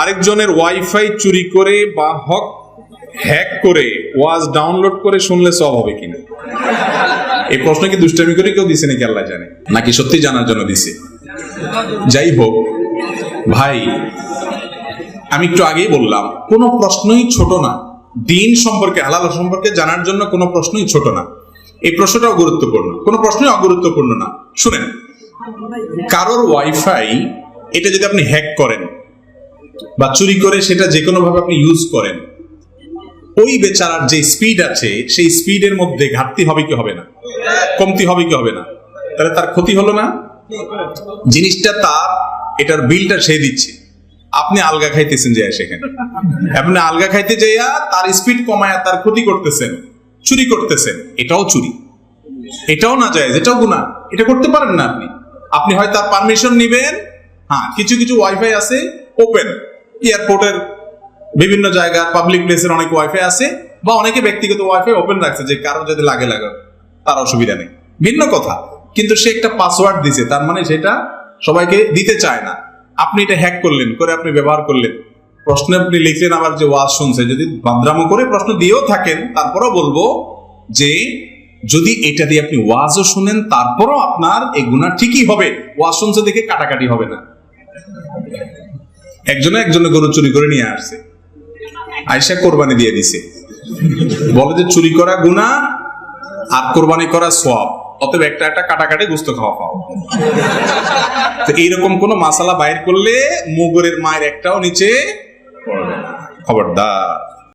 আরেকজনের ওয়াইফাই চুরি করে বা হক হ্যাক করে ওয়াজ ডাউনলোড করে শুনলে সব হবে কিনা? এই প্রশ্ন কি দুষ্টামি করে কেউ দিছে নাকি আল্লাহ জানে? নাকি সত্যি জানার জন্য দিছে? যাই হোক, ভাই, আমি একটু আগেই বললাম, কোনো প্রশ্নই ছোট না। দিন সম্পর্কে, হালাল সম্পর্কে জানার জন্য কোনো প্রশ্নই ছোট না। এই প্রশ্নটাও গুরুত্বপূর্ণ। কোনো প্রশ্নই অগুরুত্বপূর্ণ না। শুনেন, কারোর ওয়াইফাই এটা যদি আপনি হ্যাক করেন বা চুরি করে সেটা যে কোনো ভাবে আপনি ইউজ করেন, ওই বেচারার যে স্পিড আছে, সেই স্পিডের মধ্যে ঘাটতি হবে কি হবে না? কমতি হবে কি হবে না? তাহলে তার ক্ষতি হলো না? জিনিসটা তার, এটার বিলটা সে দিচ্ছে। আপনি আলগা খাইতেছেন যে সেখানে আপনি আলগা খাইতে যাইয়া তার স্পিড কমায়া তার ক্ষতি করতেছেন, চুরি করতেছেন, এটাও চুরি। এটাও না যায়, এটাও গুণা এটা করতে পারেন না আপনি। আপনি হয় তার পারমিশন নিবেন হ্যাঁ কিছু কিছু ওয়াইফাই আছে ওপেন এয়ারপোর্টের বিভিন্ন জায়গা পাবলিক প্লেসের অনেক ওয়াইফাই আছে বা অনেকে ব্যক্তিগত ওয়াইফাই ওপেন রাখছে যে কারও যদি লাগে লাগে, তার অসুবিধা নেই। ভিন্ন কথা, কিন্তু সে একটা পাসওয়ার্ড দিছে, তার মানে সেটা সবাইকে দিতে চায় না। আপনি এটা হ্যাক করলেন, করে আপনি ব্যবহার করলেন। প্রশ্ন আপনি লিখলেন আবার যে ওয়াজ শুনছে, যদি বাদ্রামো করে প্রশ্ন দিয়েও থাকেন, তারপরও বলব যে যদি এটা দিয়ে আপনি ওয়াজও শুনেন, তারপরও আপনার এই গুণা ঠিকই হবে। ওয়াজ শুনছে দেখে কাটাকাটি হবে না। একজনে একজনে গরু চুরি করে নিয়ে আসছে। আয়সা কোরবানি দিয়ে দিছে। বলে যে চুরি করা গুণা আর কোরবানি করা সব অতএব একটা একটা কাটাকাটি গুস্ত খাওয়া পাও। তো এইরকম কোন মাসালা বাইর করলে মুগরের মায়ের একটাও নিচে। খবরদার।